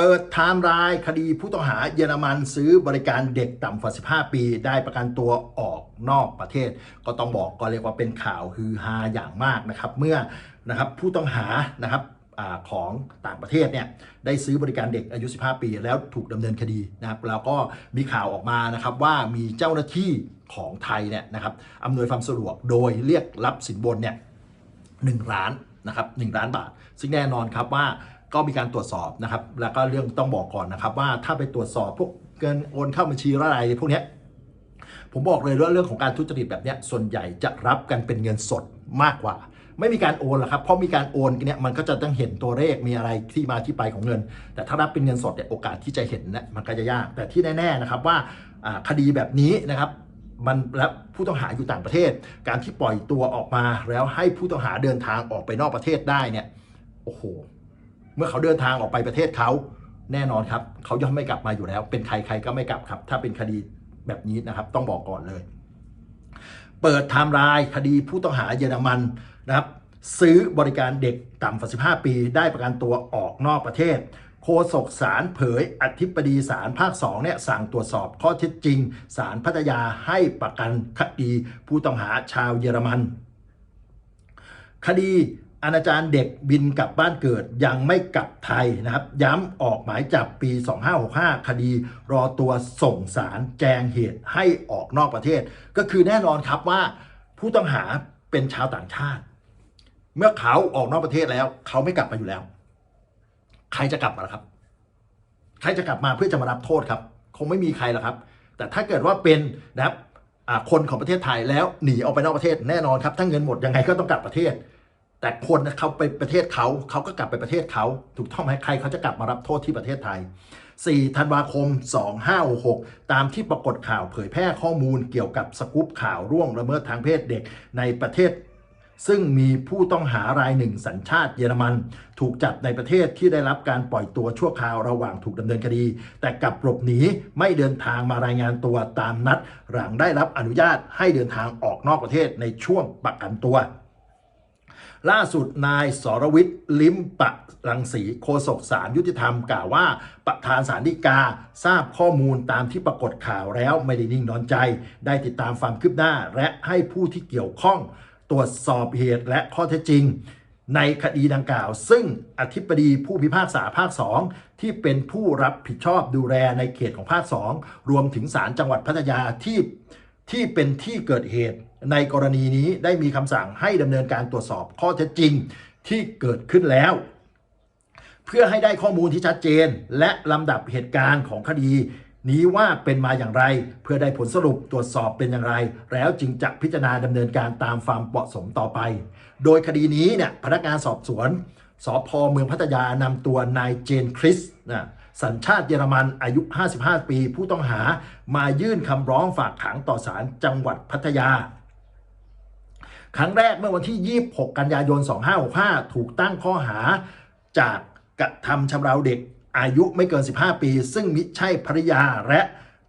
เปิดไทม์ไลน์คดีผู้ต้องหาเยอรมันซื้อบริการเด็กต่ำกว่า 15 ปี ได้ประกันตัวออกนอกประเทศ ก็ต้องบอกก็เรียกว่าเป็นข่าวฮือฮาอย่างมากนะครับ เมื่อนะครับผู้ต้องหานะครับอของต่างประเทศเนี่ยได้ซื้อบริการเด็กอายุ 15 ปี แล้วถูกดำเนินคดีนะครับแล้วก็มีข่าวออกมานะครับว่ามีเจ้าหน้าที่ของไทยเนี่ยนะครับอำนวยความสะดวกโดยเรียกรับสินบนเนี่ย1ล้านนะครับ1ล้านบาท ซึ่งแน่นอนครับว่า ก็มีการตรวจสอบนะครับ แล้วก็เรื่องต้องบอกก่อนนะครับ ว่าถ้าไปตรวจสอบพวกเงินโอนเข้าบัญชีอะไรพวกเนี้ยผมบอกเลยว่าเรื่องของการทุจริตแบบนี้ส่วนใหญ่จะรับกันเป็นเงินสดมากกว่า ไม่มีการโอนหรอกครับเพราะมีการโอนเนี้ยมันก็จะต้องเห็นตัวเลขมีอะไรที่มาที่ไปของเงิน แต่ถ้ารับเป็นเงินสดเนี่ยโอกาสที่จะเห็นเนี่ยมันก็จะยาก แต่ที่แน่ๆนะครับว่าอ่าคดีแบบนี้นะครับมันและผู้ต้องหาอยู่ต่างประเทศ การที่ปล่อยตัวออกมาแล้วให้ผู้ต้องหาเดินทางออกไปนอกประเทศได้เนี่ยโอ้โห เมื่อเขาเดินทางออกไปประเทศเขาแน่นอนครับ เขาย่อมไม่กลับมาอยู่แล้ว เป็นใครใครก็ไม่กลับครับ ถ้าเป็นคดีแบบนี้นะครับ ต้องบอกก่อนเลย เปิดไทม์ไลน์คดีผู้ต้องหาเยอรมันนะครับ ซื้อบริการเด็กต่ำกว่า15 ปี ได้ประกันตัวออกนอกประเทศ โฆษกศาลเผยอธิบดีศาลภาค2เนี่ยสั่งตรวจสอบข้อเท็จจริงศาลพัทยาให้ประกันคดีผู้ต้องหาชาวเยอรมัน คดี อนาจารเด็กบินกลับบ้านเกิดยังไม่กลับไทยนะครับ ย้ำออกหมายจับปี 2565 คดีรอตัวส่งสารแจงเหตุให้ออกนอกประเทศ ก็คือแน่นอนครับว่าผู้ต้องหาเป็นชาวต่างชาติ เมื่อเขาออกนอกประเทศแล้ว เขาไม่กลับมาอยู่แล้ว ใครจะกลับมาล่ะครับ ใครจะกลับมาเพื่อจะมารับโทษครับ คงไม่มีใครหรอกครับ แต่ถ้าเกิดว่าเป็นนะครับคนของประเทศไทยแล้วหนีออกไปนอกประเทศแน่นอนครับถ้าเงินหมดยังไงก็ต้องกลับประเทศ แต่คนเขาไปประเทศเขาเขาก็กลับไปประเทศเขาถูกต้องไหมใครเขาจะกลับมารับโทษที่ประเทศไทย 4 ธันวาคม 2566 ตามที่ปรากฏข่าวเผยแพร่ข้อมูลเกี่ยวกับสกู๊ปข่าวร่วงละเมิดทางเพศเด็กในประเทศ ซึ่งมีผู้ต้องหารายหนึ่งสัญชาติเยอรมัน ถูกจับในประเทศที่ได้รับการปล่อยตัวชั่วคราวระหว่างถูกดำเนินคดี แต่กลับหลบหนีไม่เดินทางมารายงานตัวตามนัด หลังได้รับอนุญาตให้เดินทางออกนอกประเทศในช่วงประกันตัว ล่าสุดนายสรวิทย์ลิมปะรังสีโฆษกสารยุติธรรมกล่าวว่า ประธานสารดีกาทราบข้อมูลตามที่ปรากฏข่าวแล้วไม่ได้นิ่งนอนใจ ได้ติดตามความคืบหน้า และให้ผู้ที่เกี่ยวข้อง ตรวจสอบเหตุและข้อเท็จจริง ในคดีดังกล่าว ซึ่งอธิบดีผู้พิพากษาภาค 2 ที่เป็นผู้รับผิดชอบดูแลในเขตของภาค 2 รวมถึงศาลจังหวัดพัทยาที่ที่เป็นที่เกิดเหตุ ในกรณีนี้ได้มีคำสั่งให้ดำเนินการตรวจสอบข้อเท็จจริงที่เกิดขึ้นแล้ว เพื่อให้ได้ข้อมูลที่ชัดเจน และลำดับเหตุการณ์ของคดี นี้ว่าเป็นมาอย่างไร เพื่อได้ผลสรุปตรวจสอบเป็นอย่างไร แล้วจึงจะพิจารณาดำเนินการตามความเหมาะสมต่อไป โดยคดีนี้เนี่ยพนักงานสอบสวนสพเมืองพัทยานำตัวนายเจนคริสนะสัญชาติเยอรมันอายุ 55 ปี ผู้ต้องหามายื่นคำร้องฝากขังต่อศาลจังหวัดพัทยา ครั้งแรกเมื่อวันที่ 26 กันยายน 2565 ถูกตั้งข้อหาจากกระทำชำเราเด็กอายุไม่เกิน 15 ปี ซึ่งมิใช่ภริยาและ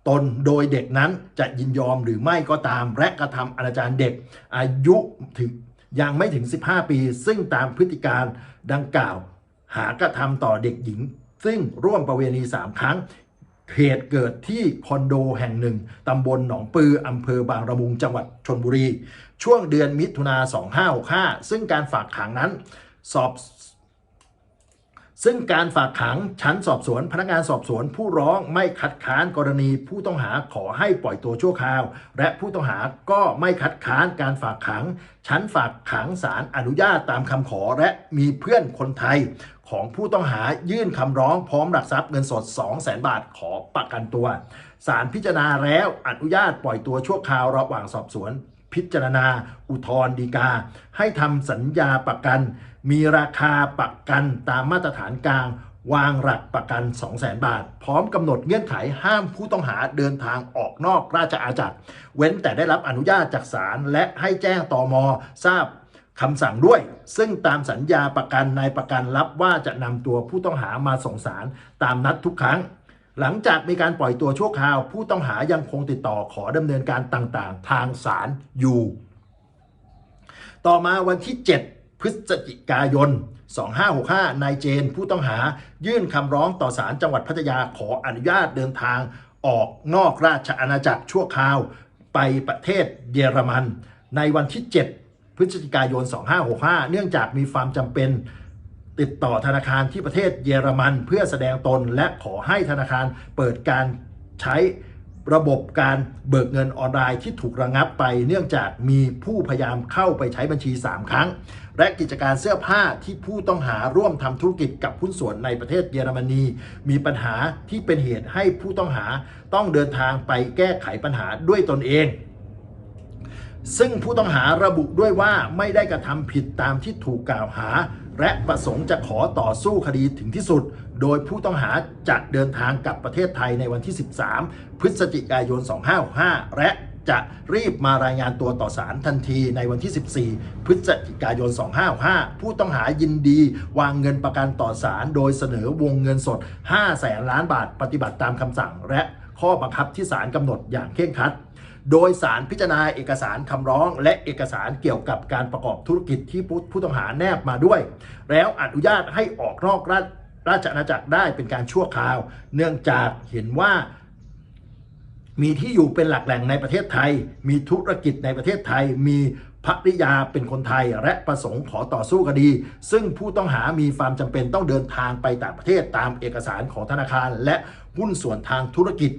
ตนโดยเด็กนั้นจะยินยอมหรือไม่ก็ตาม และกระทำอนาจารเด็กอายุถึงยังไม่ถึง 15 ปี ซึ่งตามพฤติการดังกล่าว หากระทำต่อเด็กหญิง ซึ่งร่วมประเวณี 3 ครั้ง เหตุเกิดที่คอนโดแห่งหนึ่ง ตำบลหนองปือ อำเภอบางระมุง จังหวัดชนบุรี ช่วงเดือนมิถุนา 2565 ซึ่งการฝากขังนั้น สอบ ซึ่งการฝากขังชั้นสอบสวน พนักงานสอบสวน ผู้ร้องไม่คัดค้านกรณี ผู้ต้องหาขอให้ปล่อยตัวชั่วคราว และผู้ต้องหาก็ไม่คัดค้านการฝากขัง ชั้นฝากขังศาลอนุญาตตามคำขอและมีเพื่อนคนไทย ของผู้ต้องหายื่นคำร้องพร้อมหลักทรัพย์เงินสด 2 0 0 0 0 0บาทขอประกันตัวศาลพิจารณาแล้วอนุญาตปล่อยตัวชั่วคราวระหว่างสอบสวน พิจารณา อุทธรณ์ฎีกา ให้ทำสัญญาประกัน มีราคาประกันตามมาตรฐานกลาง วางหลักประกัน 2 0 0 0 0 0 บาท พร้อมกำหนดเงื่อนไขห้ามผู้ต้องหาเดินทางออกนอกราชอาณาจักร เว้นแต่ได้รับอนุญาตจากศาลและให้แจ้งตอมทราบคำสั่งด้วย ซึ่งตามสัญญาประกันนายประกันรับว่าจะนำตัวผู้ต้องหามาส่งสารตามนัดทุกครั้ง หลังจากมีการปล่อยตัวชั่วคราว ผู้ต้องหายังคงติดต่อขอดำเนินการต่างๆ ทางศาลอยู่ ต่อมาวันที่ 7 พฤศจิกายน 2565 นายเจน ผู้ต้องหายื่นคำร้องต่อศาลจังหวัดพัทยาขออนุญาตเดินทางออกนอกราชอาณาจักรชั่วคราวไปประเทศเยอรมัน ในวันที่ 7 พฤศจิกายน 2565 เนื่องจากมีความจำเป็น ติดต่อธนาคารที่ประเทศเยอรมันเพื่อแสดงตน และขอให้ธนาคารเปิดการใช้ระบบการเบิกเงินออนไลน์ที่ถูกระงับไป เนื่องจากมีผู้พยายามเข้าไปใช้บัญชี 3 ครั้ง และกิจการเสื้อผ้าที่ผู้ต้องหาร่วมทำธุรกิจกับหุ้นส่วนในประเทศเยอรมนี มีปัญหาที่เป็นเหตุให้ผู้ต้องหาต้องเดินทางไปแก้ไขปัญหาด้วยตนเอง ซึ่งผู้ต้องหาระบุด้วยว่าไม่ได้กระทำผิดตามที่ถูกกล่าวหา และประสงค์จะขอต่อสู้คดีถึงที่สุด โดยผู้ต้องหาจะเดินทางกลับประเทศไทยในวันที่ 13 พฤศจิกายน 2565 และจะรีบมารายงานตัวต่อศาลทันทีในวันที่ 14 พฤศจิกายน 255 ผู้ต้องหายินดี วางเงินประกันต่อศาลโดยเสนอวงเงินสด 5 แสนล้านบาทปฏิบัติตามคำสั่ง และข้อบังคับที่ศาลกำหนดอย่างเคร่งครัด โดยสารพิจารณาเอกสารคำร้อง และเอกสารเกี่ยวกับการประกอบธุรกิจที่ผู้ต้องหาแนบมาด้วย แล้วอนุญาตให้ออกนอกราชราชอาณาจักรได้เป็นการชั่วคราว เนื่องจากเห็นว่า มีที่อยู่เป็นหลักแหล่งในประเทศไทย มีธุรกิจในประเทศไทย มี ภริยาเป็นคนไทยและประสงค์ขอต่อสู้คดี ซึ่งผู้ต้องหามีความจำเป็นต้องเดินทางไปต่างประเทศตามเอกสารของธนาคาร และหุ้นส่วนทางธุรกิจ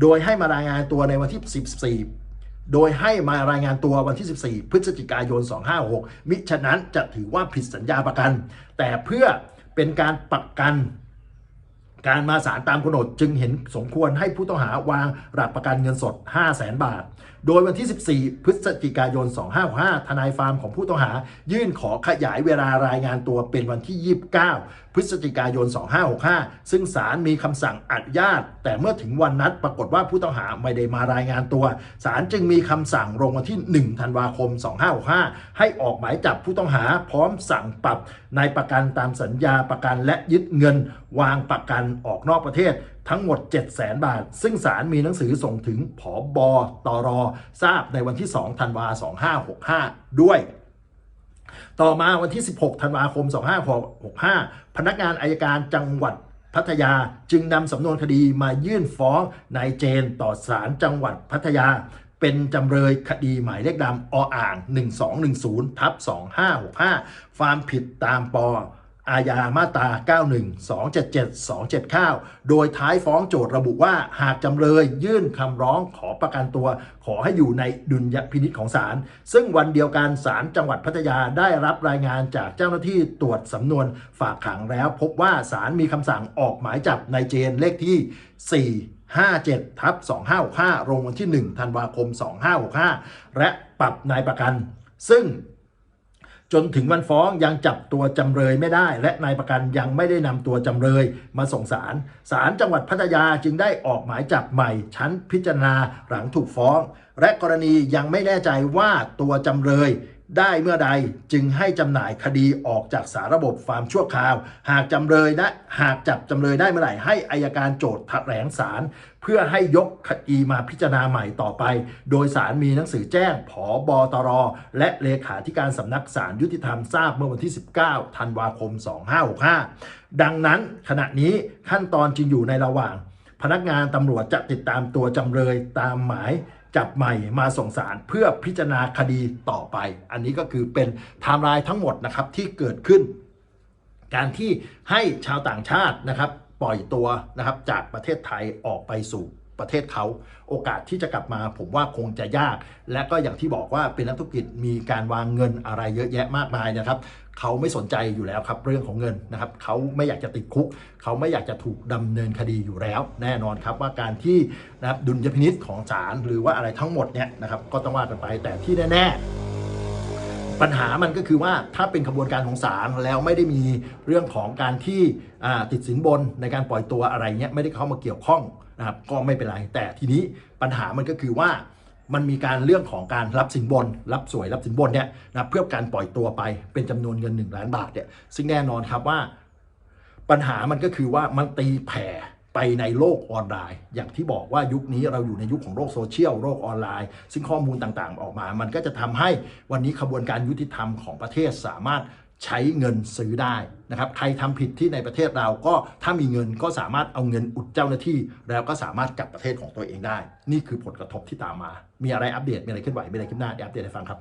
โดยให้มารายงานตัวในวันที่ 14โดยให้มารายงานตัววันที่ 14 พฤศจิกายน 256 มิฉะนั้นจะถือว่าผิดสัญญาประกัน แต่เพื่อเป็นการประกัน การมาศาลตามกำหนดจึงเห็นสมควรให้ผู้ต้องหาวางหลักประกันเงินสด 5 0 0แสนบาท โดยวันที่ 14 พฤศจิกายน 2565ทนายฟาร์มของผู้ต้องหา ยื่นขอขยายเวลารายงานตัวเป็นวันที่ 29 พฤศจิกายน 2565 ซึ่งศาลมีคำสั่งอนุญาต แต่เมื่อถึงวันนัดปรากฏว่าผู้ต้องหาไม่ได้มารายงานตัวศาลจึงมีคำสั่งลงวันที่ 1 ธันวาคม 2565 ให้ออกหมายจับผู้ต้องหาพร้อมสั่งปรับนายประกันตามสัญญาประกันและยึดเงินวางประกันออกนอกประเทศทั้งหมด 7 0 0 0 0 0 บาท ซึ่งศาลมีหนังสือส่งถึงผอบอตรทราบในวันที่ 2 ธันวา 2565 ด้วยต่อมาวันที่ 16 ธันวาคม 2565 พนักงานอายการจังหวัดพัทยาจึงนำสำนวนคดีมายื่นฟ้องนายเจนต่อศาลจังหวัดพัทยา เป็นจำเลยคดีหมายเลขดำออ่าง 1210ทับ2565 ความผิดตามป อาญามาตรา 91 277 279 โดยท้ายฟ้องโจทย์ระบุว่าหากจำเลยยื่นคำร้องขอประกันตัว ขอให้อยู่ในดุลยพินิจของศาล ซึ่งวันเดียวกันศาลจังหวัดพัทยาได้รับรายงานจากเจ้าหน้าที่ตรวจสำนวนฝากขังแล้ว พบว่าศาลมีคำสั่งออกหมายจับนายเจนเลขที่ 4 57ทับ2565ลงวันที่ 1 ธันวาคม 2565 และปรับนายประกัน ซึ่ง นถึงวันฟ้องยังจับตัวจำเลยไม่ได้ และนายประกันยังไม่ได้นำตัวจำเลยมาส่งศาลศาลจังหวัดพัทยาจึงได้ออกหมายจับใหม่ ชั้นพิจารณาหลังถูกฟ้อง และกรณียังไม่แน่ใจว่าตัวจำเลยได้เมื่อใดจึงให้จำหน่ายคดีออกจากสาระบบฟาร์มชั่วคราว หากจำเลยไดหากจับจำเลยได้เมื่อไหร่ให้อายการโจทย์แถลงศาลเพื่อให้ยกคดีมาพิจารณาใหม่ต่อไป โดยศาลมีหนังสือแจ้งผอบอตร และเลขาธิการสำนักศาลยุติธรรมทราบเมื่อวันที่ 19 ธันวาคม 2565 ดังนั้นขณะนี้ขั้นตอนจึงอยู่ในระหว่าง พนักงานตำรวจจะติดตามตัวจำเลยตามหมายจับใหม่มาส่งสารเพื่อพิจารณาคดีต่อไป อันนี้ก็คือเป็นไทม์ไลน์ทั้งหมดนะครับที่เกิดขึ้น การที่ให้ชาวต่างชาตินะครับ ปล่อยตัวนะครับจากประเทศไทยออกไปสู่ประเทศเขา โอกาสที่จะกลับมาผมว่าคงจะยาก และก็อย่างที่บอกว่าเป็นนักธุรกิจมีการวางเงินอะไรเยอะแยะมากมายนะครับ เขาไม่สนใจอยู่แล้วครับเรื่องของเงินนะครับ เขาไม่อยากจะติดคุก เขาไม่อยากจะถูกดำเนินคดีอยู่แล้ว แน่นอนครับว่าการที่นะครับดุลยพินิษของศาลหรือว่าอะไรทั้งหมดเนี่ยนะครับก็ต้องว่ากันไปแต่ที่แน่ ๆ ปัญหามันก็คือว่าถ้าเป็นขบวนการของศาลแล้วไม่ได้มีเรื่องของการที่ติดสินบนในการปล่อยตัวอะไรเงี้ยไม่ได้เข้ามาเกี่ยวข้องนะครับก็ไม่เป็นไร แต่ทีนี้ปัญหามันก็คือว่ามันมีการเรื่องของการรับสินบน รับสวยรับสินบนเนี่ยนะเพื่อการปล่อยตัวไปเป็นจำนวนเงิน 1 ล้านบาทเนี่ยซึ่งแน่นอนครับว่า ปัญหามันก็คือว่ามันตีแผ่ ไปในโลกออนไลน์ อย่างที่บอกว่ายุคนี้เราอยู่ในยุคของโลกโซเชียลโลกออนไลน์ ซึ่งข้อมูลต่างๆ ออกมา มันก็จะทำให้วันนี้ขบวนการยุติธรรมของประเทศสามารถใช้เงินซื้อได้นะครับ ใครทำผิดที่ในประเทศเราก็ถ้ามีเงินก็สามารถเอาเงินอุดเจ้าหน้าที่ แล้วก็สามารถกลับประเทศของตัวเองได้ นี่คือผลกระทบที่ตามมา มีอะไรอัปเดตมีอะไรเคลื่อนไหวมีอะไรขึ้นหน้าอัปเดตให้ฟังครับ